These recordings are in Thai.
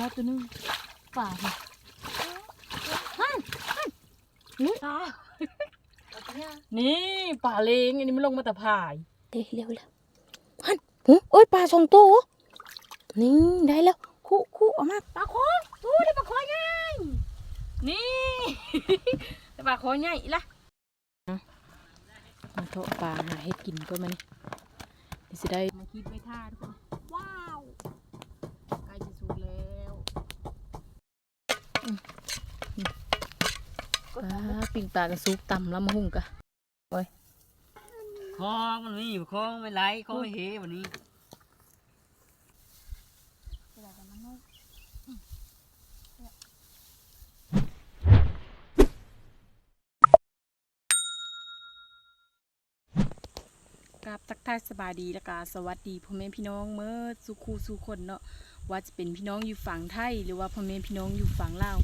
แล้วตัวนึงป่าเนี่ยฮั่นฮั่นนี่อะนี่ป่าเลงอันนี้มันลงมาแต่พายเดี๋ยวเร็วเร็วฮันหูโอ้ยปลาสองตัวนี่ได้แล้วคู่คู่ออกมาปลาคอดูได้ปลาคอใหญ่นี่ได้ปลาคอใหญ่อีละมาเทาะปลาหาเห็ดกินก็มันนี่สิได้มาคิดไว้ท่าทุกคนว้าวใกล้จะสุกแล้ว ปลา ปิ่งปลากระซุกต่ำแล้วมาหุ่งกะโอ้ยคลองมันมีคลองไม่ไหลคลองไม่เหวันนี้กราบทักทายสบายดีและกาสวัสดีพ่อแม่พี่น้องเมื่อสุขูสุคนเนาะว่าจะเป็นพี่น้องอยู่ฝั่งไทยหรือว่าพ่อแม่พี่น้องอยู่ฝั่งลาว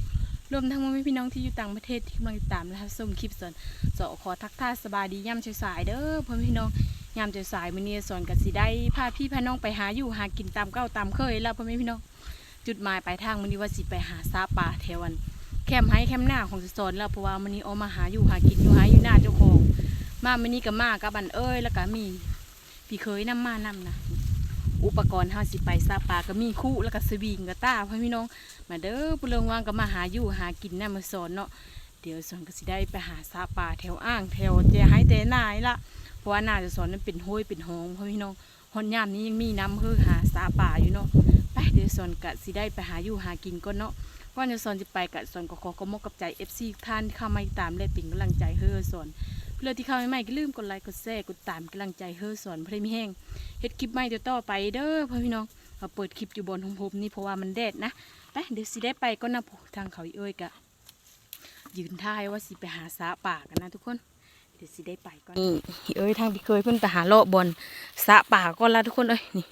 รวมทั้งพ่อแม่พี่น้องที่อยู่ต่างประเทศที่กำลังติดตามและรับชมคลิปสอนสอขอทักทายสบายดีย่ำสายเด้อพ่อแม่พี่น้องย่ำสายมื้อนี้สอนกันสิได้พาพี่พาน้องไปหาอยู่หากินตามเก้าตามเคยแล้วพ่อแม่พี่น้องจุดหมายปลายทางมื้อนี้ว่าสิไปหาซาปลาแถวอันแคมป์ให้แคมหน้าของสอนแล้วเพราะว่ามื้อนี้เอามาหาอยู่หากินอยู่หาอยู่หน้าเจ้าของมามื้อนี้ก็มากับบันเอ้ยแล้วก็มีพี่เคยนำมานำนะ อุปกรณ์เฮาสิไปซาปาก็มีคู่แล้วก็สวิงกับตาพ่อพี่น้อง มาเด้อปุเรงวางก็มาหาอยู่หากินน่ะมาสอนเนาะเดี๋ยวสอนก็สิได้ไปหาซาปาแถวอ่างแถวเจให้แต่นายละเพราะว่านาจะสอนนั้นเป็นห้วยเป็นหองพ่อพี่น้องหอนยามนี้ยังมีน้ำคือหาซาปาอยู่เนาะไปเดี๋ยวสอนก็สิได้ไปหาอยู่หากินก่อนเนาะก่อนจะสอนจะไปกะสอนก็ขอขอมกกับใจ FC ทุกท่านที่เข้ามาติดตามและเป็นกำลังใจให้เฮอสอน เพื่อที่เข้าใหม่ๆก็ลืมกดไลค์กดแชร์กดตามกำลังใจเฮอสอนเพลงมีแห้งเฮ็ดคลิปใหม่เดี๋ยวต่อไปเด้อพ่อพี่น้องเอาเปิดคลิปอยู่บนของผมนี่เพราะว่ามันแดดนะไปเดี๋ยวสิได้ไปก็นะทางเขาอีเอ้ยกะยืนท่ายว่าสิไปหาสาป่ากันนะทุกคนเดี๋ยวสิได้ไปก่อนนี่เอ้ยทางพี่เคยเพิ่นไปหาเลบอนสาป่าก่อนละทุกคนเอ้ยนี่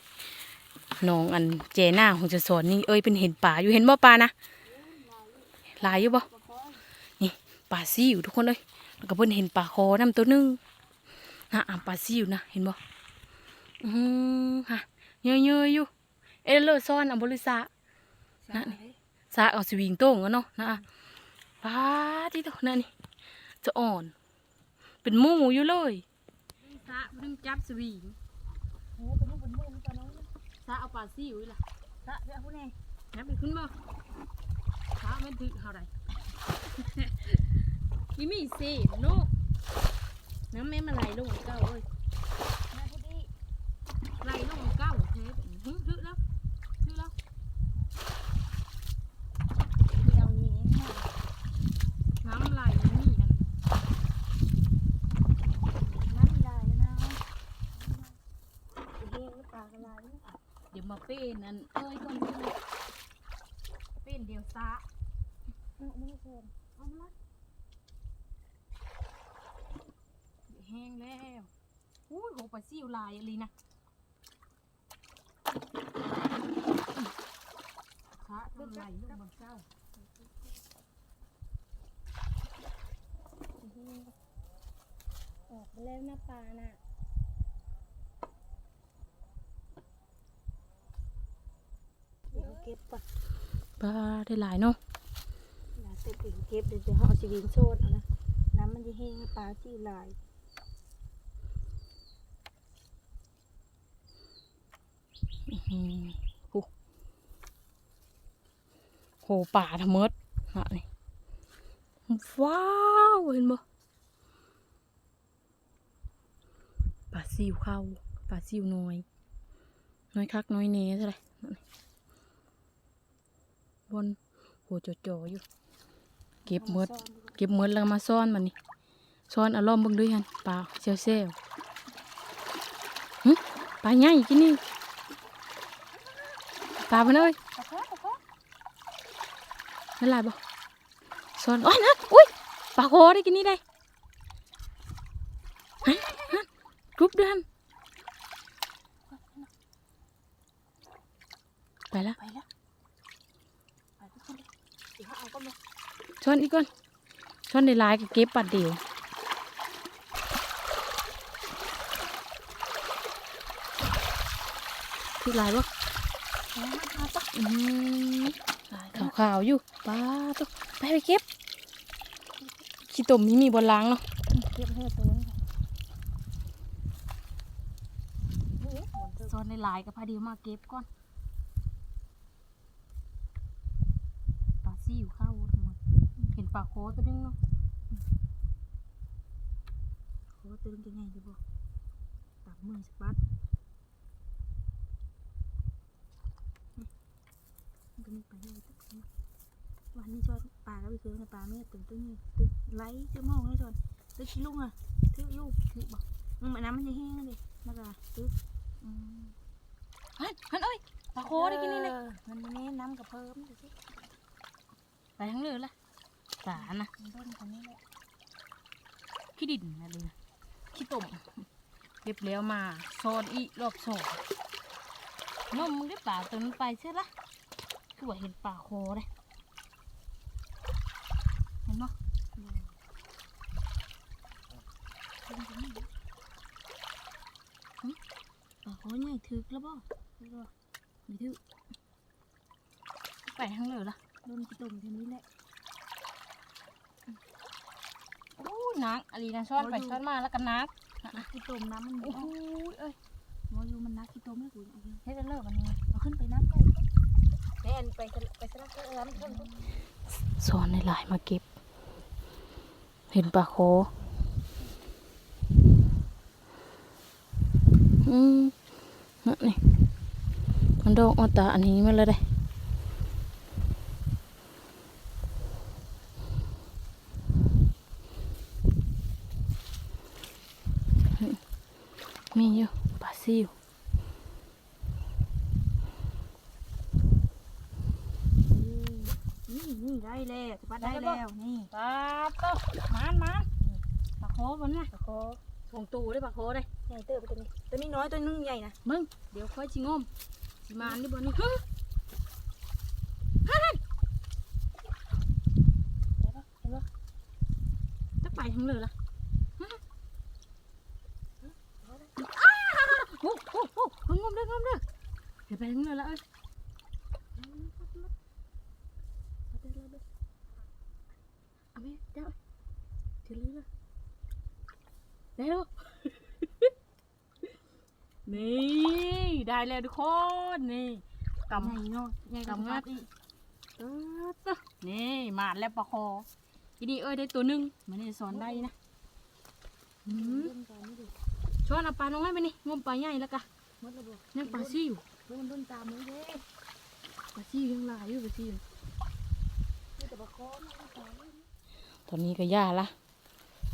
น้องอันเจน่าของจะสอนนี่เอ้ยเป็นเห็นป่าอยู่เห็นบ่ป่านะลายอยู่บ่นี่ป่าซี่อยู่ทุกคนเอ้ย แล้วก็เพิ่นเห็นปลาคอนำตัวหนึงนะอะปลาซิวนะเห็นบ่อือหือฮะเยอะๆอยู่เอเลอร์ซ่อนอัมบริษะนะนี่สาเอาสวิงโต้งกันเนาะนะปลาที่ตัวนั่นนี่จะอ่อน เป็นหมูอยู่เลยสะเพิ่งจับสวิงสะเอาปลาซิวอีล่ะสะเดี๋ยวพูดแน่นับไปขึ้นบ่สะมันถึงเท่าไหร่ นี่มีเศษเนาะน้ำแม่มาไหลลงเก้าเอ้ยไหลลงเก้าเทปหึฮึแล้วฮึแล้วน้ำไหลนี่อันเดี๋ยวมาเป็นอันเอ้ยก่อนเด้อเป็นเดี๋ยวซะเอามาละเอามาละเดี๋ยวแห้งแล้ว อุ้ยโหปลาซิวลายอะไรนะพระทำไรลูกบางเจ้าออกไปแล้วนะปลาน่ะเก็บปะปลาได้หลายเนาะน้ำเต็มอีกเก็บเดี๋ยวจะห่อสวิงโซดเอานะน้ำมันจะแห้งปลาที่ลาย อื้อหือ โหโหป่าทั้งหมดอะนี่ว้าวเห็นบ่ปลาซิวเข้าปลาซิวน้อย น้อยคักน้อยเนเท่าไหร่บนโหจอจออยู่ เก็บมด เก็บมดแล้วมาซ่อนมันนี่ซ่อนอารมณ์บิ่งด้วยกันปลาเซลเซลปลาใหญ่กินนี่ ปลามันเอ้ยนั่นลายบ่ซ่อนอ๋อนะอุ้ยปลาโคได้กินนี่ได้ฮะฮะกรุ๊ปเดือนไปแล้วไปแล้วไปทุกคนเลยเดี๋ยวเขาเอาก็มาช้อนอีกก่อนช้อนในลายก็เก็บปัดเดียวที่ลายบ่เอา มาเอาปะอืมขาวๆอยู่ป้าตุ๊ไปไปเก็บขี้ตมนี่มีบนล้างเนาะเก็บให้ตัวนี้ซ้อนในลายกับพาดีมาเก็บก่อนปลาซี่อยู่เข้าทั้งหมดเห็นปลาโคตัวนึงเนาะโอ้ตัวนึงจะไงดีบ่ตับมือสปัด นก็มีปลาเยอะตึกนะวันนี้ชอนปลาแล้วไปซื้อในปลาไม่ตึงตึงนี่ตึกไหลตึกมองให้ชอนตึกขี้ลุงอะตึกยูตึกบ่มึงมันน้ำมันจะแห้งเลยแล้วก็ตึกฮันฮันเอ้ยปลาโคได้กินนี่เลยมันไม่น้ำกับเพิ่มดูสิไปทั้งเรือละสานะมันต้นคนนี้แหละขี้ดินนะเลยขี้ตุ่มเก็บแล้วมาซอนอีรอบสองนมมึงได้ปลาตัวนั้นไปใช่ละ คือว่าเห็นปลาโคเลยเห็นปะปลาโคใหญ่ถึกแล้วบ่ถึกแล้วบ่ไม่ถึกไปทั้งเรือละโดนกี่ตุ่มแค่นี้แหละโอ้นักอะไรนะช้อนไปช้อนมาแล้วกันนักนักกี่ตุ่มน้ำมันโอ้โอ้โหเอ้ยโหอยู่มันนักกี่ตุ่มแล้วกูเอาเองเฮ็ดเลิกวันนี้เอาขึ้นไปนับไป แม่นไปสลับไปสลับเออมันขึ้นซ้อนในลายมาเก็บ เห็นปลาโคอืมนั่นนี่มันโดนออตาอันนี้มาเลยได้มีอยู่ปลาซิว นี่นี่ ได้แล้วสปัดได้แล้วนี่ปลาโตมานมานปลาโคบนน่ะปลาโคส่งตูได้ปลาโคได้ใหญ่เติบไปตัวนี้ตัวนี้น้อยตัวนึงใหญ่นะมึงเดี๋ยวค่อยชิงมสิมานนี่บนนี่ฮึเห็นปะเห็นปะจะไปทั้งเรือละโอ้โหโอ้โหงมเด้องมเด้อเดี๋ยวไปทั้งเรือละเอ้ย เอาไปเลยเด้อ เอาไปเจ้าถือเรือได้แล้วนี่ได้แล้วทุกคนนี่กำใหญ่เนาะใหญ่กว่ากำงังัดดอีกเออตะนี่มาแล้วปลาคอทีนี้เอ้ยได้ตัวหนึงมันนี่สอนได้นะอืมเล่นกันนี่ดิชวนเอาปลาน้อยไปนี่งมปลาใหญ่แล้วกะหมดแล้วบ่ยังปลาซิวโดนโดนตามมือเด้ปลาซิวยังหลายอยู่ปลาซิวนี่แต่ปลาโคนี่ปลาเลย ตอนนี้ก็ย่าละ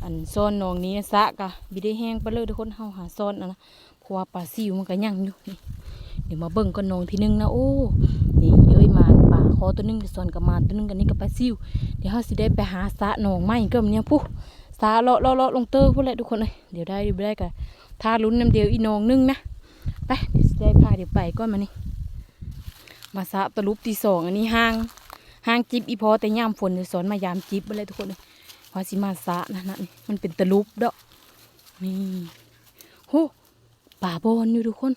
อันซ่อนนองนี้สะกะบิได้แห้งไปเลยทุกคนเฮาหาซ่อนนะเพราะว่าปลาซิวมันก็ยังอยู่นี่เดี๋ยวมาเบิ่งกันนองทีหนึงนะโอ้นี่เอ้ยมานปลาคอตัวนึงเดี๋ยวซ่อนกับมาตัวนึงกันนี่กับปลาซิวเดี๋ยวเฮาสิได้ไปหาสะนองใหม่ก็มันเนี่ยพุสาเลาะเลาะเลาะลงเตอร์พุ่นแหละทุกคนเลยเดี๋ยวได้ดี๋ยวได้กะทาลุ้นน้ำเดียวอีนองนึงนะไปเดี๋ยวสิได้พาเดี๋ยวไปก่อนมานี่มาสะตะลุบที่สองอันนี้ห้าง ห้างจิบอีพอแต่ย่ามฝนเดี๋ยวสอนมายามจิบไปเลยทุกคนเลยว่าสิมาสะนะนะนี่มันเป็นตะลุบเด้อนี่โหป่าบอนอยู่ทุกคน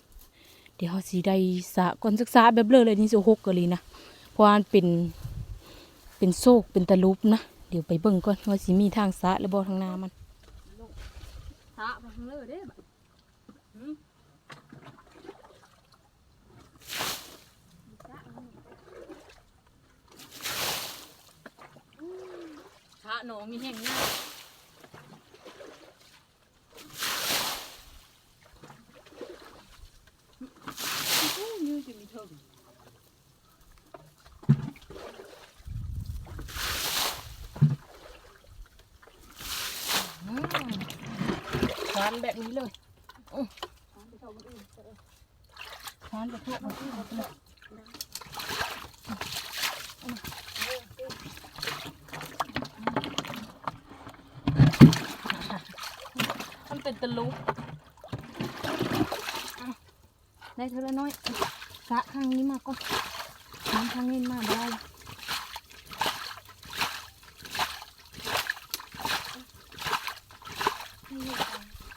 เดี๋ยวเราสิได้สะก่อนศึกษาแบบเลยเลยนี่สิหกกะเลยนะเพราะว่ามันเป็นเป็นโซกเป็นตะลุบนะเดี๋ยวไปเบิ่งก่อนว่าสิมีทางสะหรือบ่ทางน้ามันสะทั้งเรือเด้บัดหืมะหนองมีแห่งหน้ายืดจะมีเถิงทานแบบนี้เลยทานแบบพวมันเลยมันเป็น ตะลุกอะได้เท่าละน้อยสระข้างนี้มาก่อนน้ำข้างนี้มาได้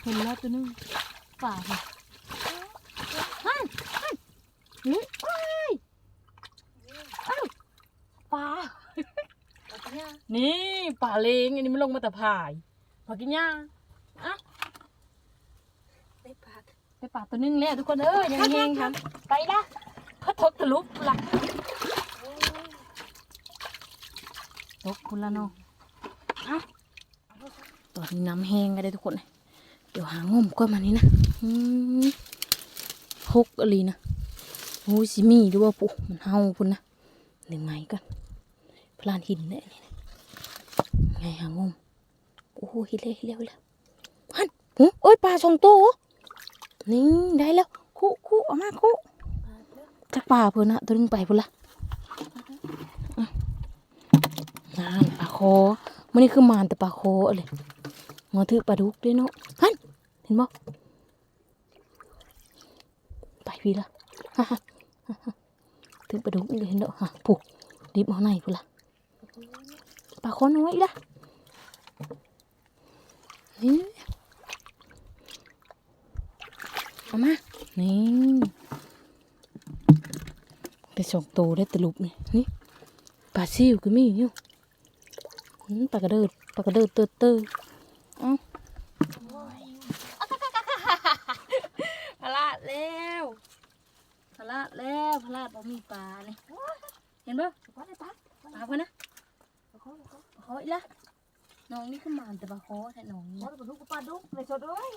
เห็นแล้วตัวนึงป่าค่ะฮันฮันนี่ว้ายอ้าวปลานี่ป่าเลงอันนี้มันลงมาแต่พายพอกินย่างอะ ได้ปลา ไปป่าตัวนึงแล้วทุกคนเอ้ยยังแห้งครับไปละพระทกทะลุละตกคุณละเนาะอะตอนนี้น้ำแห้งกันได้ทุกคน เดี๋ยวหางมก้อนมานี้นะอืมหกอะไรนะโอ้ยสิมีหรือว่าปุ๊มันเฮาพุ่นนะหนึ่งไม้ก่อนพลานหินเนี่ยไงหางมโอ้โหเลยหินเร็วแล้วฮันโอ้ยโอ้ยปลาสองตัว นี่ได้แล้วคู่คู่เอามาคู่จักป่าเพื่อนนะตัวนึงไปพุ่นละงานปลาโคมันนี่คือมานแต่ปลาโคอะไรงอถือปลาดุกด้วยเนาะฮันเห็นบ่ไปพี่ละถือปลาดุกนี่เห็นเนาะฮะผูกดิบเอาไหนพุ่นละปลาโคน้อยละนี่ เอามา นี่ไปส่งโตได้ตลุบนี่นี่ปลาซิวก็มีอยู่ปลากระเดิดปลากระเดิดเตอเตอเอ้าพลาดแล้วพลาดแล้วพลาดบ่มีปลานี่เห็นบ่ปลาได้ปลาปลาพนะปลาเขออีกละน้องนี่คือหมานแต่ปลาคอแท้น้องนี่ปลาดุกปลาดุกในสดเลย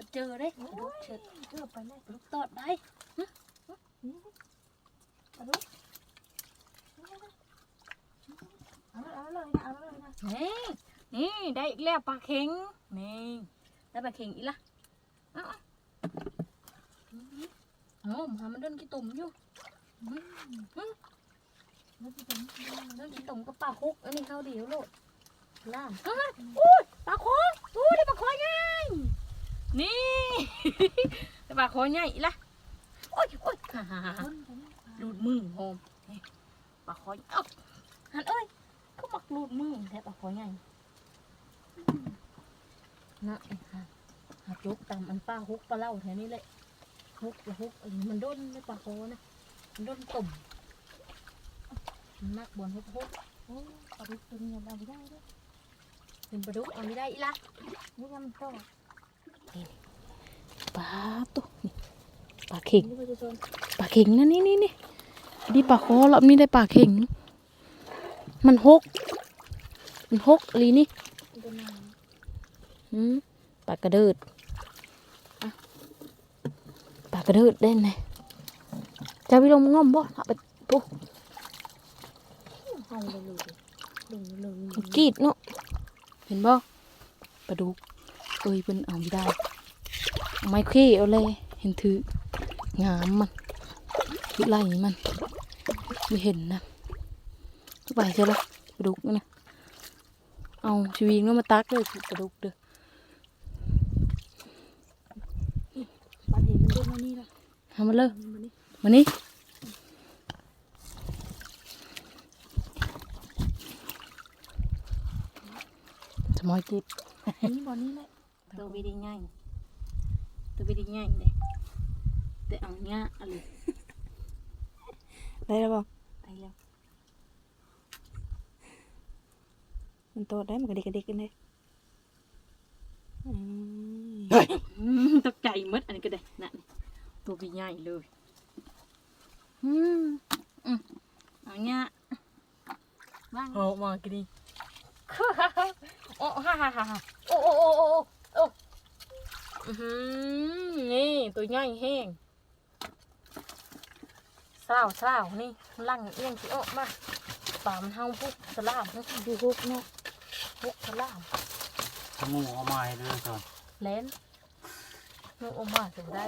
จะเจอเด้ลูกเชิดเออไปเลยลูกตอดได้ปลาดุกเอาเลยเอาเลยนะเอาเลยนะนี่นี่ได้อีกแล้วปลาเข็งนี่ได้ปลาเข็งอีกละเอาเอาหามันเดินขี้ตุ่มอยู่แล้วที่ตรงนี้เดินขี้ตุ่มก็ปลาคุกอันนี้เข้าเดียวโลดล่าอุ้ยปลาคออุ้ยได้ปลาคอใหญ่ นี่ได้ปลาคอใหญ่ละโอ้ยโอ้ยฮ่าฮ่าฮ่าคนตรงนี้ลูดมือโฮมนี่ปลาคอเอ้าหันเอ้ยเขามักลูดมือแท้ปลาคอใหญ่นะไอ้ห่าหาจุกตามอันป้าฮุกปลาเล่าแถวนี้เลยฮุกละฮุกอันนี้มันด้นในปลาคอนะ มันด้นตุ่มมันนักบนฮุกฮุกโอ้ปลาดุกตัวนี้เราไม่ได้ด้วยเป็นปลาดุกเอาไม่ได้อีละนี่ทำต่อ ปลาตัวนี่ปลาเข่งปลาเข่งนะนี่นี่นี่นี่ปลาคอรอบนี้ได้ปลาเข่ง มันฮกมันฮกอะไรนี่อืมปลากระเดิดอะปลากระเดิดเด่นไงจะไปลงง่อมบ่เอาไปปุ๊ำเอาเลยเลยลงเลยมันกรีดเนาะเห็นบ่ปลาดุกเอ้ยเป็นเอาไม่ได้ ไม้เค้เอาเลยเห็นถืองามมันถือไล่มันไม่เห็นนะไปใช่ละปลาดุกนี่นะเอาชีวิงแล้วมาตักเลยปลาดุกเด้อปลาเห็นมันโดนมานี่ละทำมาเลยมันนี่มานี่สมอยกิดนี่บอลนี่แหละตัวไปได้ง่าย ตัวไปได้ง่ายเลยแต่เอาเนี้ยอะไรได้แล้วบอกไปแล้วมันโตได้มันกระดิกกระดิกกันเลยอืมอืมตกใจหมดอันนี้ก็ได้นั่นตัวไปง่ายเลยอืมอืมเอาเนี้ยว่างโอ้มากินดิโอ้ฮ่าฮ่าฮ่าฮ่าโอ้โอ้โอ้โอ้โอ้อื้อหือนี่ตัวใหญ่แห้งสลาวสลาวนี่ลั่งเอียงสิโอ้มาป่ามันเฮาปุ๊บสลาวนี่ดูฮุกเนาะฮุกสลาวงูเอาไม้เลยจอนเลนนูโอมาถึงได้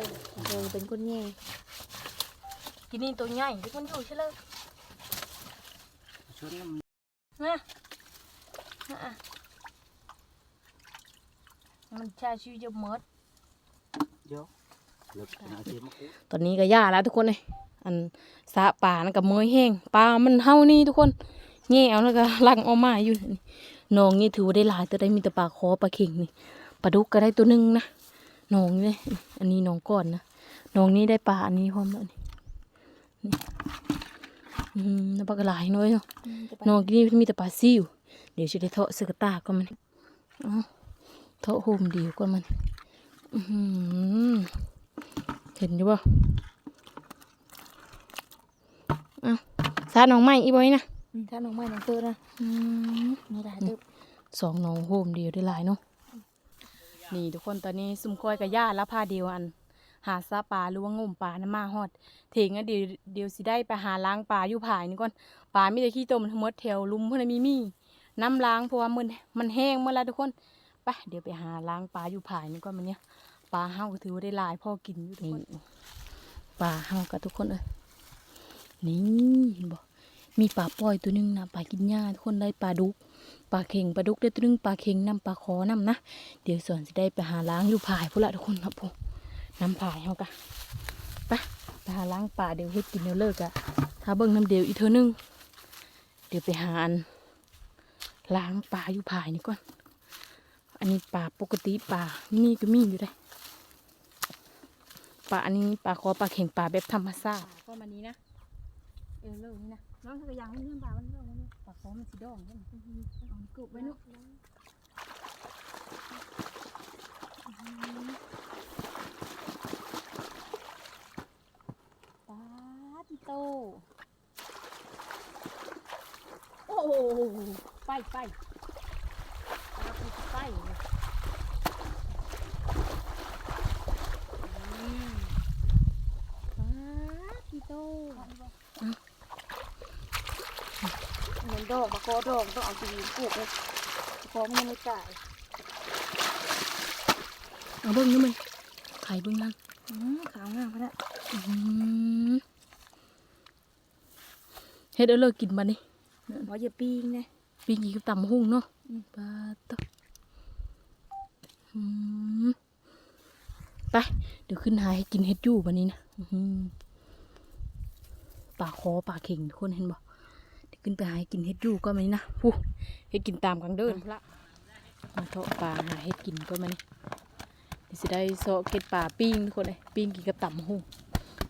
เออเป็นคนแง่กินนี่ตัวใหญ่ที่มันอยู่ใช่เลยชุดนี้นะนะอะมันชาชิวเยอะเมิด ตอนนี้ก็ย่าแล้วทุกคนเลยอันสาป่านั่นกับเมยแห้งปลามันเฮานี่ทุกคนแง่เอาแล้วก็ลังเออกมาอยู่นี่น้องนี่ถือว่าได้หลายแต่ได้มีแต่ปลาคอปลาเข่งนี่ปลาดุกก็ได้ตัวหนึงนะน้องนี่อันนี้น้องก่อนนะน้องนี่ได้ปลาอันนี้พร้อมแล้วนี่นี่อืมแล้วปลากระหลายน้อยเนาะน้องนี่มีแต่ปลาซิวเดี๋ยวจะได้เทาะเสือกตาก็มันเอ๋อเทาะโฮมเดียวก็มันอื้อหือ เห็นอยู่บ่เอ้าซาน้องใหม่อีบอยนะอืมถ้าน้องไม่น้องเตอนะอืมนี่ได้ตึบสองน้องโฮมเดียวได้หลายเนาะนี่ทุกคนตอนนี้ซุ่มคอยกับย่าแล้วพาเดียวอัน หาซาปลาหรือว่างมปลานะมาฮอดเถงอะเดี๋ยวเดี๋ยวสิได้ไปหาล้างปลาอยู่ผายนี่ก่อนปลามีแต่ขี้ตมทั้งหมดแถวลุมเพื่อนมีมีน้ำล้างเพราะว่ามันมันแห้งเมื่อแล้วทุกคน ไปเดี๋ยวไปหาล้างปลาอยู่ผายนี่ก่อนมันเนี้ยปลาเฮาก็ถือว่าได้หลายพ่อกินอยู่ทุกคนปลาเฮากับทุกคนเอ้ยนี่เห็นบ่มีปลาปล่อยตัวหนึงนะปลากินหญ้าทุกคนได้ปลาดุกปลาเข่งปลาดุกได้ตัวหนึงปลาเข่งน้ำปลาคอน้ำนะเดี๋ยวสอนจะได้ไปหาล้างอยู่ผายพุ่นละทุกคนครับผมน้ำผายเฮากะไปไปหาล้างป่าเดี๋ยวเฮ็ดกินเดี๋ยวเลิกอะถ้าเบิ่งน้ำเดียวอีกเทอนึงเดี๋ยวไปหาอันล้างป่าอยู่ผายนี่ก่อน อันนี้ป่าปกติป่านี่ก็มีอยู่ได้ป่าอันนี้ป่าคอป่าเข่งป่าแบบธรรมชาติก็มานี้นะเออเลิกนี่นะน้องเธอก็ยังไม่เลื่อนปลามันเลื่อนมันป่าคอมันสีดองกันเอากรุบไว้เนาะปลาติโตโอ้ไปไปเราไปไปเลยอืมปาติโต เหมือน ดอกมะกอดอกต้องเอาไปยืนปลูกเลยมะกอมันไม่จ่ายเอาเบิ้งนี่มันไข่เบิ้งนั่นอืมขาวงามพะนะอื้เฮ็ดเอาเลิกกินบัดนี้บออย่าปีงนะปีกี้กับตำหุ่งเนาะปาตะอืมไป เดี๋ยวขึ้นหาให้กินเฮ็ดอยู่บัดนี้นะปลาคอปลาเข่งทุกคนเห็นบ่ ขึ้นไปหาให้กินเฮ็ดอยู่ก็มานี่นะผู้เฮ็ดกินตามกังเดินพระมาเทาะปลาหาเฮ็ดกินก็มานี่เดี๋ยวสิได้โซะเก็ดปลาปิ้งทุกคนเลยปิ้งกินกับตำหุ่ง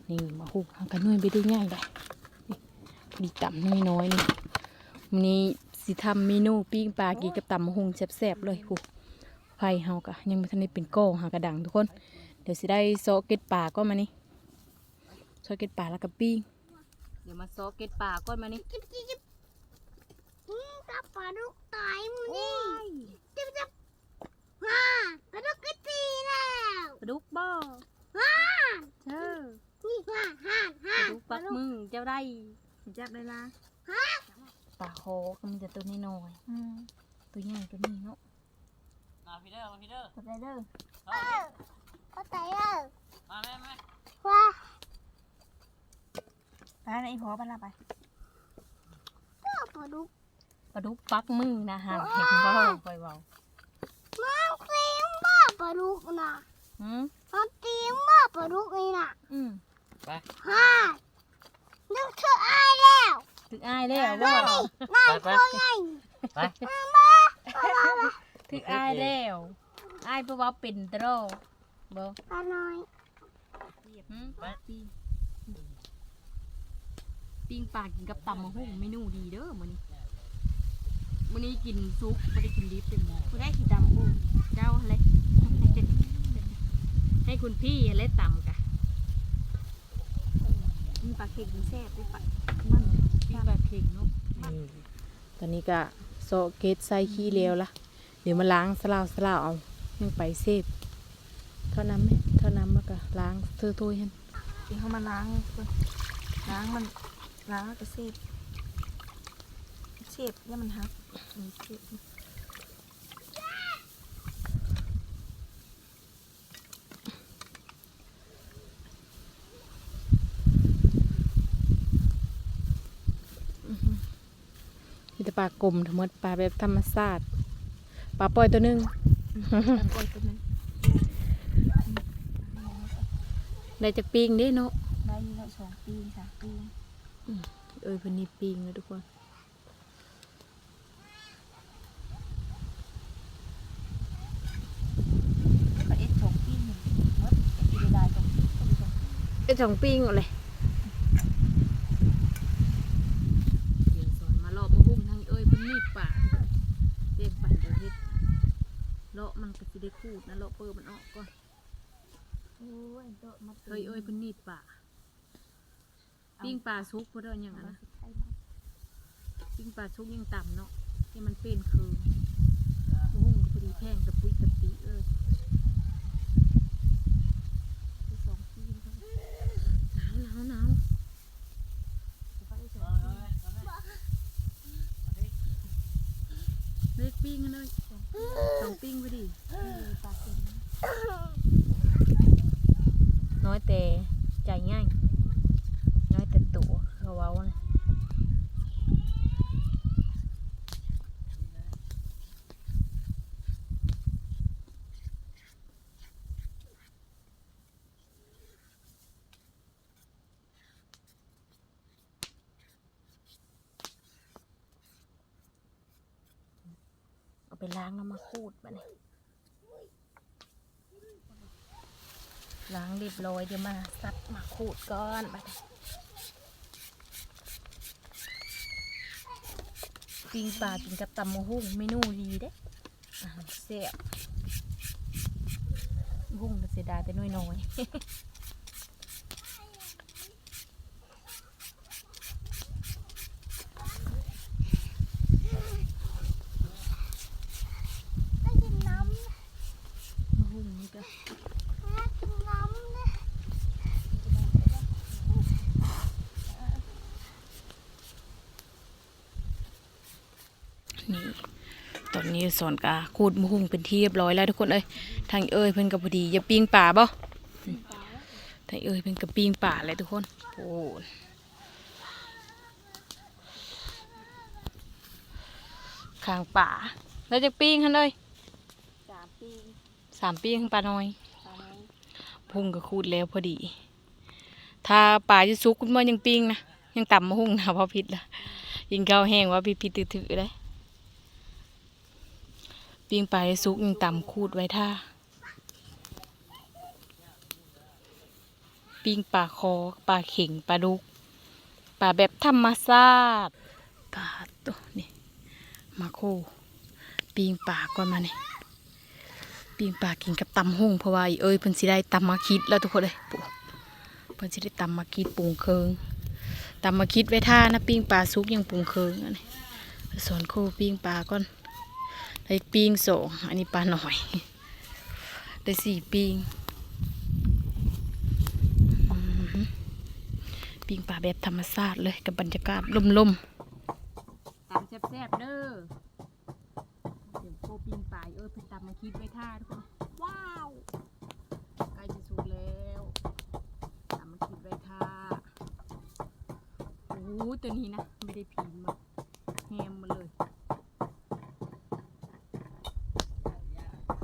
นี่มาหุ่งหากันนุ่ยไปได้ง่ายได้นี่พอดีตำน้อยๆนี่วันนี้สิทำเมนูปิ้งปลากีกับตำมะฮุงแซ่บๆเลยผู้ไฟเฮากะยังไม่ทันได้เป็นก้อหากระดังทุกคน เดี๋ยวสิได้ซอเก็ตปลาก็มานี่ซอเก็ตปลาแล้วก็ปิ้ง เดี๋ยวมาซอเก็ตปลาก้อนมานี่กับปลาดุกตายมูนี่จิ๊บจิ๊บฮ่าปลาดุกก็ตีแล้วปลาดุกบ่ฮ่าเจ้านี่ฮ่าฮ่าปฮ่าลาดุกปักมือเจ้าได้จับได้ละปลาโคก็มันจะตัวน้อยอืมๆตัวใหญ่ก็มีเนาะมาพี่เด้อมาพี่เด้อจับได้เด้อก็ตายแล้วมาแม่แม่ว้า ปลาไหนพอปลาละไปปลาดุกปลาดุกปักมือนะฮะเห็นบ่ไปเบามันตีมบ้าปลาดุกนะหืมมันตีมบ้าปลาดุกนี่นะอืมฮ่านึกเธออายแล้วถึกอายแล้วบ่นายพ่อไงไปถึกอายแล้วอายเพราะว่าเป็นตรอบ่ปลาน้อยหืมปิ้ง ปิ้งปลากินกับตำมะฮุ่งเมนูดีเด้อมื้อนี้มื้อนี้กินซุปไม่ได้กินดิบเป็นหมอกูได้ขี่ดำกูเจ้าอะไรให้คุณพี่อะไรตำกะมีปลาเค็งมีแซ่บด้วยปลามันปิ้งปลาเค็งเนาะตอนนี้ก็โซเกตใส่ขี้เลวละเดี๋ยวมาล้างสลาวสลาวเอายังไปเซฟเท่าน้ำไหมเท่าน้ำแล้วก็ล้างเธอถ้วยให้เดี๋ยวเขามาล้างก่อนล้างมัน ล้างแล้วก็เซฟเซฟแล้วมันฮักอืมเซฟมีแต่ปลากลมทั้งหมดปลาแบบธรรมชาติปลาปล่อยตัวหนึงปลาปล่อยตัวนั้นได้จากปิ้งเด้เนาะได้นี่แล้วสองปีสามปีเอ้ยพันนีปิงนะทุกคนเอ็ดสองปิงเลยเดี๋ยวสนมาเลาะมาหุ้มทางเอ้ยพันีป่าเต็มป่าเดี๋ยวเเลาะมันก็จะได้คูดนะเลาะเปิดมันออกก่อนเฮ้ยเอ้ยพันนี้ป่า ปิ้งปลาซุกเพิ่นเอาหยังอะนะสุดท้ายมาปิ้งปลาซุกยังต่ำเนาะที่มันเป็นคือมะฮุ่งก็พอดีแพงตะปุยตะปีเอ้ยที่สองปีนเขาหนาวหนาวหนาวเขาได้สอเอางเลยปีเอาเลยเอาเลยเล็กปิ้งกันเลยสองปิ้งพอดี มีปลาเค็มนะ น้อยแต่ใจง่ายน้อยแต่ตัวเขาเว้านะเอาไป ล้างแล้วมาขูดมาเนี่ยล้างเรียบร้อยเดี๋ยวมาซัดมาขูดก่อนมาปิ้งปลากินกับตำมะฮุ่งเมนูดีเด้อาหารแซ่บฮุ่งน่เสียดายแต่น้อยน้อยๆ ได้กินน้ำ มะฮุ่งนี่ก็ ได้กินน้ำนะ นี่ตอนนี้ สอนกาขูดมะฮุงเป็นที่เรียบร้อยแล้วทุกคนเอ้ยทางเอ้ยเพิ่นกับพอดีอย่าปิ้งป่าบ่อืมทางเอ้ยเพิ่นกับปิ้งป่าเลยทุกคนโอ้ข้างป่าแล้วจะปิ้งหันเลยสามปีสามปิ้งปลาน้อยปลาน้อยพุ่งก็คูดแล้วพอดี ถ้าป่าจะสุกคุณพ่อยังปิ้งนะยังต่ำมาหุ่งนะเพราะพิษละยิงข้าวแห้งว่าพิษพิษถือๆเลย ปิ้งปลาจะสุกยังต่ำคูดไว้ท่าปิ้งปลาคอปลาเข่งปลาดุกปลาแบบธรรมชาติปลาตัวนี่มาโคปิ้งปลาก่อนมาเนี่ยปิ้งปลากินกับตำหุ่งเพราะว่าอีเอ้ยเพิ่นสิได้ตำมาคิดแล้วทุกคนเลยเพิ่นสิได้ตำมาคิดปรุงเคิงตำมาคิดไว้ท่านะปิ้งปลาซุกยังปรุงเคิงอันนี้สอนโคปิ้งปลาก่อน ได้ปิงสองอันนี้ปลาหน่อย ได้สี่ปิงปิงปลาแบบธรรมชาติเลยกับบรรยากาศลมๆตำแซ่บๆเด้อเดี๋ยวโคปิงปลาเอ้ยเพิ่นตำมมาคิดไว้ท่าทุกคนว้าวใกล้จะสุกแล้วตำมมาคิดไว้ท่าโอ้โหตัวนี้นะไม่ได้พิมพ์มาแฮมมาเลย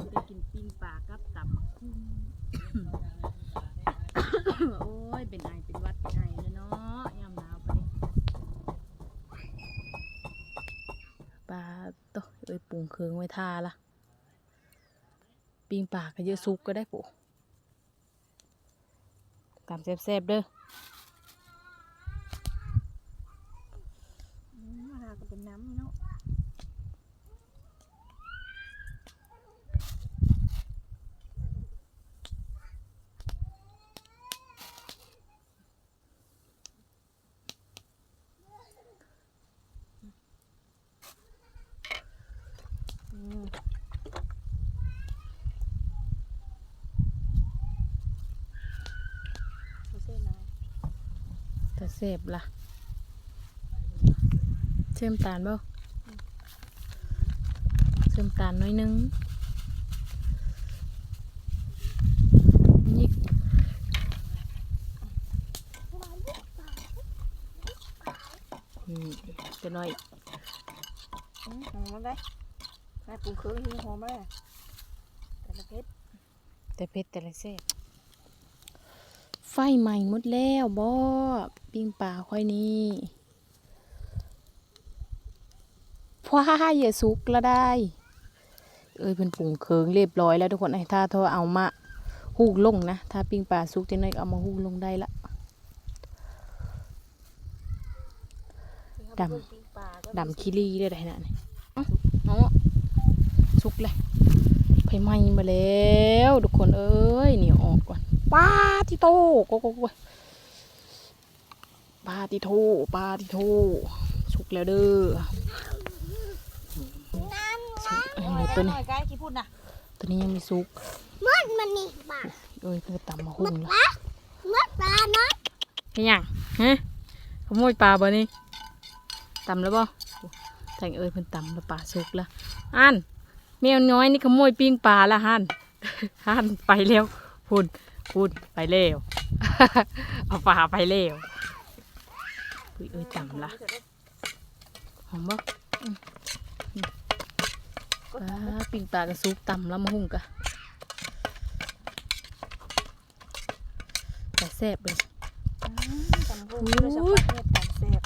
จะได้กินปิ้งปลากับตำมะคุ้ง โอ้ย เป็นไอเป็นหวัดเป็นไอแล้วเนาะยามหนาวไปดิปลาโตะเอ้ยปรุงเครื่องไว้ท่าละปิงปลาก็เยอะซุกก็ได้ปุ๊ตามแซ่บๆเด้อมมาก็เป็นน้ำเนาะ อืม เขาเส้นอะไร แต่แซ่บล่ะ เชื่อมตาลบ่เชื่อมตาลหน้อยนึงยิกอืมจะน้อยอืมหอมมาได้ได้ปรุงเครื่องที่หอมมาได้แต่ละเพชรแต่เผ็ดแต่ละแซ่บไฟใหม่หมดแล้วบ่ปิ้งปลาค่อยนี้พว้าอย่าสุกละได้ เอ้ยเป็นปรุงเคิงเรียบร้อยแล้วทุกคนไอ้ถ้าเธอเอามาหูกลงนะ ถ้าปิ้งปลาสุกจะน้อยเอามาหูกลงได้ละดำดำคิรีได้ไรนะนี่เอ้าเอสุกเลยไฟไหม้มาแล้ว ทุกคนเอ้ยเหนียวออกก่อน ปลาที่โตโกโกโกปลาที่โตปลาที่โตสุกแล้วเด้อสุกอันนี้ตัวนี้ไกด์กี่พูดนะตัวนี้ยังไม่สุกมัดมันนี่ปลาเอ้ยเพิ่งตำมาหุ่งละมัดปลาเนาะเป็นหยังฮะขโมยปลาบ่นี่ตำแล้วบ่แต่งเอ้ยเพิ่นตำแล้วปลาสุกละอันแมวน้อยนี่ขโมยปิ้งปลาละฮันฮันไปแล้วพุ่น พุ่นไปแล้วเอาปลาไปแล้วอุ้ยเอ้ยตำละหอมบ่อืมอืมปลาปิ้งปลากระซุกตำแล้วมาหุ่งกะแต่แซ่บเลยตำพุ่งด้วยสปาเกตตำแซ่บ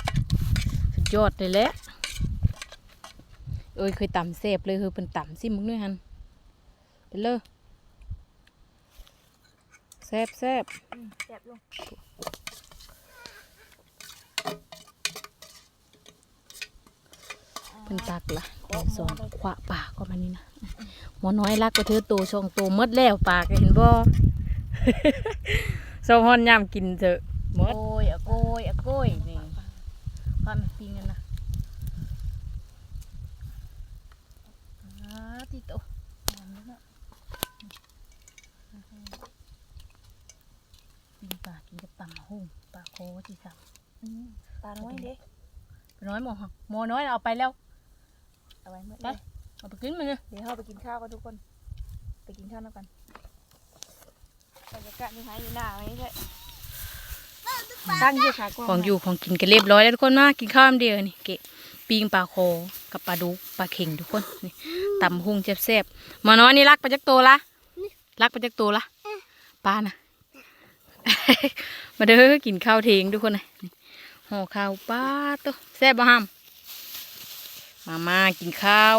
สุดยอดเลยแหละเอ้ยเคยตำเสพเลยคือเป็นตำซิมึงด้วยฮันเป็นเลยแซบแซบแซ่บลงเป็นตักละเดี๋ยวสองขวาปากก็มานี่นะหมอน้อยรักก็เธอโตช่องโตหมดแล้วปากเห็นบ่โซฮอนยามกินเถอะหมดโอ้ยอะโกยอะโกยนี่ความปิงกันนะอ่าติโตหอมแล้วเนาะกินปลากินกับตำ หุ่งปลาโคที่สับปลาน้อยเด้น้อยหมอหมอน้อยเอาไปแล้ว เอาไว้เมื่อไปเอาไปกินมันเลยเดี๋ยวเราไปกินข้าวกันทุกคน ไปกินข้าวแล้วกันบรรยากาศนี่หายอยู่หน้าไม่ใช่ตั้งเยอะขากว้างของอยู่ของกินกันเรียบร้อยแล้วทุกคนมากินข้าวอันเดียวนี่เกะปิ้งปลาโคกับปลาดุกปลาเข่งทุกคนนี่ตำหุงแซ่บๆหมอน้อยนี่รักปลาจักโตละรักปลาจักโตละปลานะ มาเด้อกินข้าวเทงทุกคนนะนี่ห่อข้าวปลาตัวแซ่บบ่ฮัมมามากินข้าว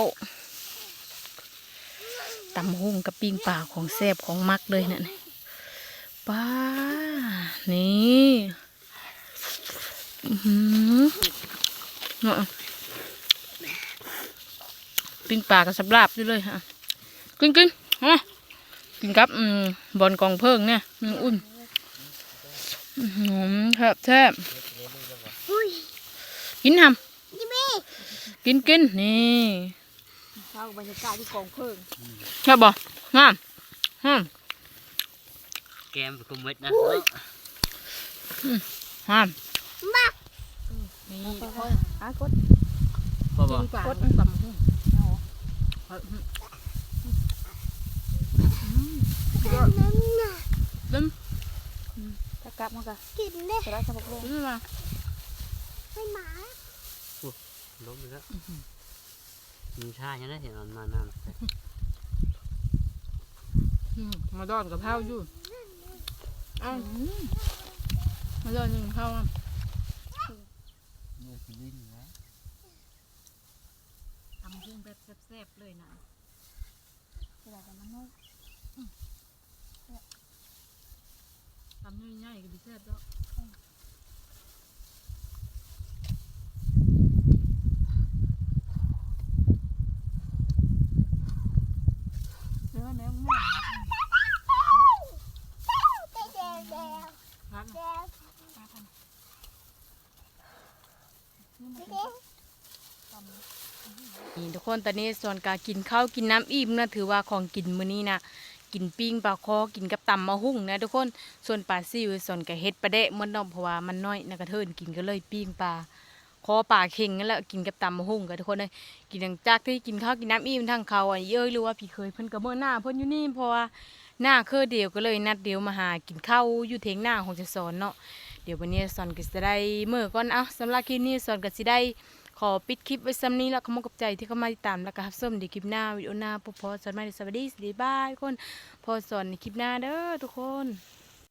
ตำหุงกับปิ้งปลาของแซ่บของมักเลยนะนี่ปลานี่อื้อหือเนาะปิ้งปลากับสับลาบด้วยเลยฮะกินกินฮะกินกับอืมบอลกองเพิ่งเนี่ย อุ่น อื้อหือแซ่บแซ่บอุ้ยกินทจิมี่ำกินกินนี่ข้าวบรรยากาศที่กองเพลิงแซ่บบ่งามงามแกมเป็นคุมเม็ดนะงามมานี่ค่อยๆอะกดพอบอกปิ้งปลากับตำหุ่งนั่นน่ะเล่มถ้า กลับมากะกินเด้จะได้สมบูรณ์กินมาไม่หมาล้มไปแล้วมีชาใช่ไหมเห็นมันมานานอืมมาดอนกับข้าวอยู่เอ้ามาดอนกินข้าวอะเนี่ยคือลิ้นนะตำหุ่งแบบแซ่บๆเลยนะเวลาจะมันน้อย ตำง่ายๆก็ดีแซ่บแล้วเนื้อเนื้อแม่เด้เด้เด้พักเด้เด้นี่ทุกคนตอนนี้ส่วนการกินข้าวกินน้ำอิ่มนะถือว่าของกินมื้อนี้นะ กินปิ้งปลาคอกินกับตำมะหุ่งนะทุกคนส่วนปลาซิวส่วนกับเฮ็ดปลาเดะมันเน้องเพราะว่ามันน้อยนะกระเทินกินก็เลยปิ้งปลาคอปลาเข่งนั่นแหละกินกับตำมะหุ่งกันทุกคนเลยกินหลังจากที่กินข้าวกินน้ำอิ่มทั้งเขาอะเยอะหรือว่าพี่เคยเพิ่นก็เมื่อหน้าเพิ่นอยู่นี่เพราะว่าหน้าเคอเดียวก็เลยนัดเดียวมาหากินข้าวอยู่เทงหน้าของจะสอนเนาะเดี๋ยววันนี้สอนก็จะได้เมื่อก่อนเอาสำหรับคลิปนี้สอนก็สิได้ ขอปิดคลิปไว้ซ้ำนี้แล้วขอมกับใจที่เข้ามาติดตามแล้วก็รับชมในคลิปหน้าวิดีโอหน้าพบพอสอนมาในสวัสดีสวัสดีบายทุกคนพอสอนในคลิปหน้าเด้อทุกคน